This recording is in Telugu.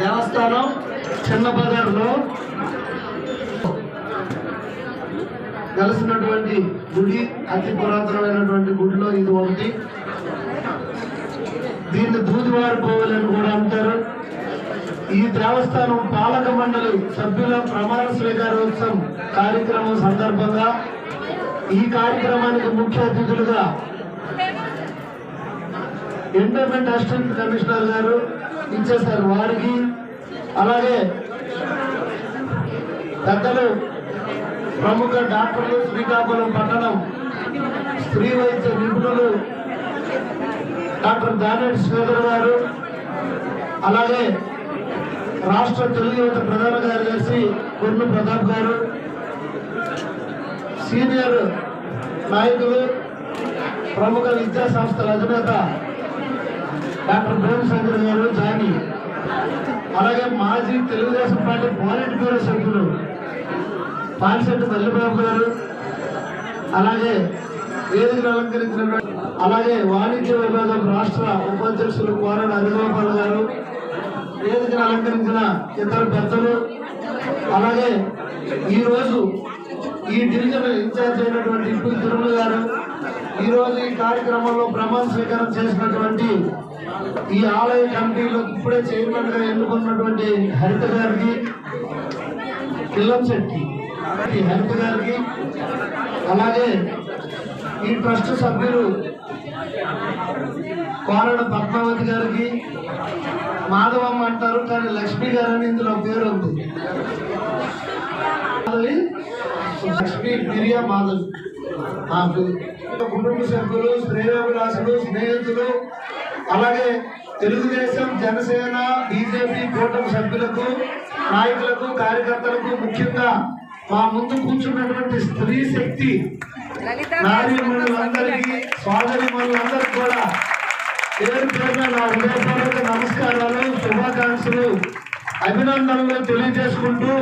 దేవస్థానం చిన్న బజార్లో కలిసినటువంటి గుడి అతి పురాతనమైనటువంటి గుడిలో ఇది ఒకటి. దీన్ని దూదివారి కోవలని కూడా అంటారు. ఈ దేవస్థానం పాలక మండలి సభ్యుల ప్రమాణ స్వీకారోత్సవం కార్యక్రమం సందర్భంగా ఈ కార్యక్రమానికి ముఖ్య అతిథులుగా ఎండోమెంట్ అసిస్టెంట్ కమిషనర్ గారు ఇచ్చేశారు వారికి. అలాగే పెద్దలు ప్రముఖ డాక్టర్లు శ్రీకాకుళం పట్టణం స్త్రీ వైద్య నిపుణులు డాక్టర్ దానేటి శ్రీధర్ గారు అలాగే రాష్ట్ర తెలుగు యువత ప్రధాన కార్యదర్శి కొన్ను ప్రతాప్ గారు సీనియర్ నాయకులు ప్రముఖ విద్యా సంస్థల అధినేత డాక్టర్ భూమిశంకర్ గారు జాని. అలాగే మాజీ తెలుగుదేశం పార్టీ పోలిట్ బ్యూరో సభ్యులు పాలిశెట్టి మల్లిబాబు గారు అలాగే వేదికను అలంకరించినటువంటి అలాగే వాణిజ్య విభాగం రాష్ట్ర ఉపాధ్యక్షులు కోరడ హరిగోపాల్ గారు వేదికను అలంకరించిన ఇతర పెద్దలు అలాగే ఈరోజు ఈ డివిజన్ ఇన్ఛార్జ్ అయినటువంటి ఇప్పుడు తిరుమల గారు ఈ రోజు ఈ కార్యక్రమంలో ప్రమాణ స్వీకారం చేసినటువంటి ఈ ఆలయ కమిటీలో ఇప్పుడే చైర్మన్గా ఎన్నుకున్నటువంటి హరిత గారికి పిల్లం శెట్టి ఈ హరిత గారికి అలాగే ఈ ట్రస్ట్ సభ్యులు కోరడ పద్మావతి గారికి మాధవమ్మ అంటారు కానీ లక్ష్మి గారు అని ఇందులో పేరు ఉంది. లక్ష్మి ప్రియా మాధవి. కుటుంబ సభ్యులు శ్రేయోభిలాసులు స్నేహితులు అలాగే తెలుగుదేశం జనసేన బీజేపీ కూటమి సభ్యులకు నాయకులకు కార్యకర్తలకు ముఖ్యంగా మా ముందు కూర్చున్నటువంటి స్త్రీ శక్తి సోదరి మనులందరికీ కూడా పేరు పేరున నా హృదయపూర్వక నమస్కారాలు శుభాకాంక్షలు అభినందనలు తెలియజేసుకుంటూ